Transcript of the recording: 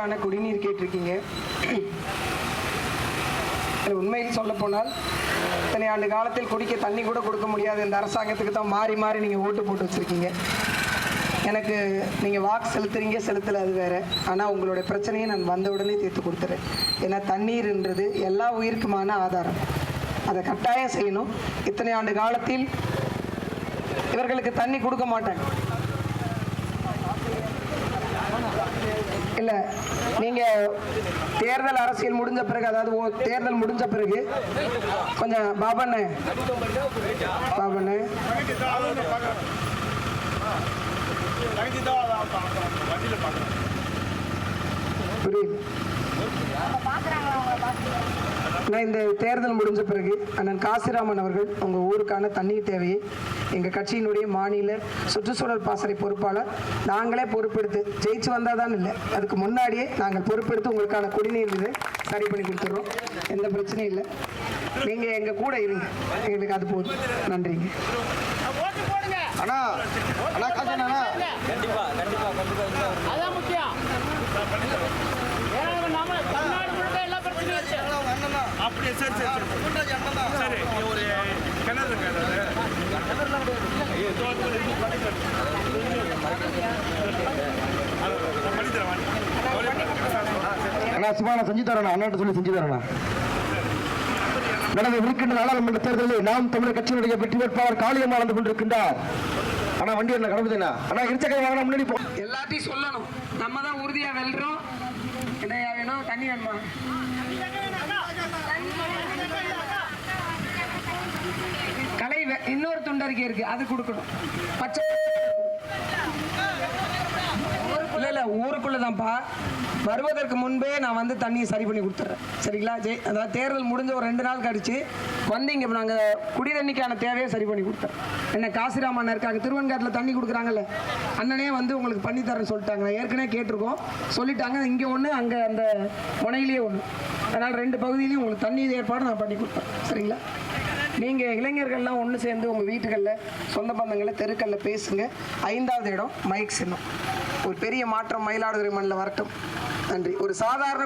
மக்களுக்கான குடிநீர் கேட்டிருக்கீங்க. உண்மையில் சொல்ல போனால் இத்தனை ஆண்டு காலத்தில் குடிக்க தண்ணி கூட கொடுக்க முடியாது. இந்த அரசாங்கத்துக்கு தான் மாறி மாறி நீங்கள் ஓட்டு போட்டு வச்சுருக்கீங்க. எனக்கு நீங்கள் வாக்கு செலுத்துறீங்க செலுத்தல அது வேற. ஆனால் உங்களுடைய பிரச்சனையை நான் வந்த உடனே தீர்த்து கொடுத்துறேன். ஏன்னா தண்ணீர்ன்றது எல்லா உயிருக்குமான ஆதாரம். அதை கட்டாயம் செய்யணும். இத்தனை ஆண்டு காலத்தில் இவர்களுக்கு தண்ணி கொடுக்க மாட்டாங்க. இல்லை நீங்கள் தேர்தல் அரசியல் முடிஞ்ச பிறகு அதாவது ஓ- தேர்தல் முடிஞ்ச பிறகு கொஞ்சம் பாபண்ணே. பாபண்ணே. புரியுது. நான் இந்த தேர்தல் முடிஞ்ச பிறகு அண்ணன் காசிராமன் அவர்கள் உங்கள் ஊருக்கான தண்ணீர் தேவையை எங்கள் கட்சியினுடைய மாநில சுற்றுச்சூழல் பாசறை பொறுப்பாளர் நாங்களே பொறுப்பெடுத்து ஜெயிச்சு வந்தால் தான் இல்லை. அதுக்கு முன்னாடியே நாங்கள் பொறுப்பெடுத்து உங்களுக்கான குடிநீர் இதை சரி பண்ணி கொடுத்துட்றோம் எந்த பிரச்சனையும் இல்லை. நீங்கள் எங்கள் கூட இருங்க. எங்களுக்கு அது போதும். நன்றிங்க. அண்ணா அண்ணா காசண்ணா அதான் முக்கியம் ஏன்னா நம்ம தமிழ்நாடு முழுக்க எல்லா பிரச்சனையும் இருக்கு அப்படியே சரி சரி சரி சரி. ஒரு கிணறு அண்ணா சும்மா நான் செஞ்சு தரேன் அண்ணாட்ட சொல்லி செஞ்சு தரேன் நடந்து இருக்கின்ற நாடாளுமன்ற தேர்தலில் நாம் தமிழர் கட்சியினுடைய வெற்றி வேட்பாளர் காளியம்மா நடந்து கொண்டிருக்கின்றார். அண்ணா வண்டி என்ன கிளம்புதுண்ணா அண்ணா இருச்சக்கரை வாங்கினா முன்னாடி போ எல்லாத்தையும் சொல்லணும். நம்ம தான் உறுதியாக வெல்றோம். என்னையா வேணும்? தண்ணி வேணுமா? கலை இன்னொரு துண்டறிக்கை இருக்கு. அது கொடுக்கணும். பச்சை இல்ல இல்ல ஊருக்குள்ளதான்ப்பா. வருவதற்கு முன்பே நான் வந்து தண்ணியை சரி பண்ணி கொடுத்துட்றேன். சரிங்களா? ஜெய் அதாவது தேர்தல் முடிஞ்ச ஒரு ரெண்டு நாள் கழிச்சு வந்து இங்கே நாங்கள் குடி தண்ணிக்கான தேவையை சரி பண்ணி கொடுத்தேன் என்ன காசிராமன் இருக்காங்க திருவன்காட்டில் தண்ணி கொடுக்குறாங்கல்ல. அண்ணனே வந்து உங்களுக்கு பண்ணி தரேன்னு சொல்லிட்டாங்க. நான் ஏற்கனவே கேட்டிருக்கோம். சொல்லிட்டாங்க. இங்கே ஒன்று அங்கே அந்த முனையிலேயே ஒன்று அதனால் ரெண்டு பகுதியிலையும் உங்களுக்கு தண்ணி ஏற்பாடு நான் பண்ணி கொடுத்தேன் சரிங்களா? நீங்கள் இளைஞர்கள்லாம் ஒன்று சேர்ந்து உங்கள் வீட்டுகளில் சொந்த பந்தங்களில் தெருக்களில் பேசுங்க. ஐந்தாவது இடம் மைக் சின்னம். ஒரு பெரிய மாற்றம் மயிலாடுதுறை மண்ணில் வரட்டும். நன்றி. ஒரு சாதாரண